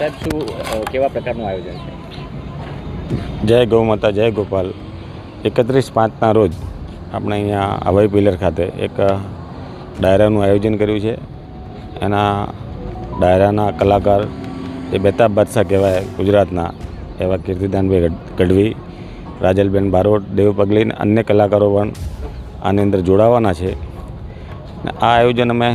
સાહેબ, શું કેવા પ્રકારનું આયોજન છે? જય ગૌ માતા, જય ગોપાલ. એકત્રીસ પાંચના રોજ આપણે અહીંયા હવાઈ પિલર ખાતે એક ડાયરાનું આયોજન કર્યું છે. એના ડાયરાના કલાકાર એ બેતાબ બાદશાહ કહેવાય ગુજરાતના, એવા કીર્તિદાનભાઈ ગઢવી, રાજલબેન બારોટ, દેવ પગલી અને અન્ય કલાકારો પણ આની અંદર જોડાવાના છે. આ આયોજન અમે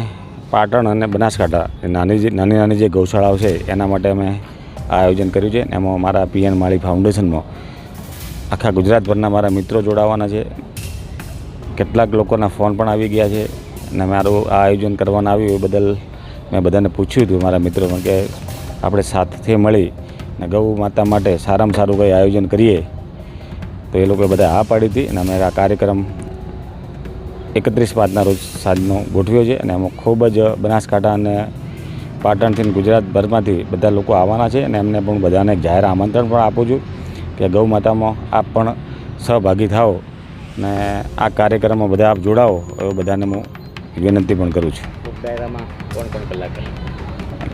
પાટણ અને બનાસકાંઠા. નાની જે નાની નાની જે ગૌશાળાઓ છે, એના માટે અમે આ આયોજન કર્યું છે. એમાં મારા પીએન માળી ફાઉન્ડેશનમાં આખા ગુજરાતભરના મારા મિત્રો જોડાવાના છે. કેટલાક લોકોના ફોન પણ આવી ગયા છે. અને મારું આ આયોજન કરવાનું આવ્યું એ બદલ મેં બધાને પૂછ્યું હતું મારા મિત્રોમાં કે આપણે સાથે મળી ને ગૌ માતા માટે સારામાં સારું કંઈ આયોજન કરીએ. તો એ લોકોએ બધા હા પાડી હતી અને અમે આ કાર્યક્રમ એકત્રીસ પાંચના રોજ સાંજનો ગોઠવ્યો છે અને એમાં ખૂબ જ બનાસકાંઠા અને પાટણથી ગુજરાતભરમાંથી બધા લોકો આવવાના છે અને એમને પણ બધાને જાહેર આમંત્રણ પણ આપું છું કે ગૌ માતામાં આપ પણ સહભાગી થાઓ ને આ કાર્યક્રમમાં બધા આપ જોડાઓ એ બધાને હું વિનંતી પણ કરું છું.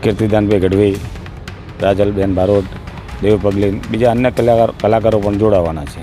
કીર્તિદાનભાઈ ગઢવી રાજલબેન બારોટ દેવ પગલીન બીજા અન્ય કલાકાર કલાકારો પણ જોડાવાના છે.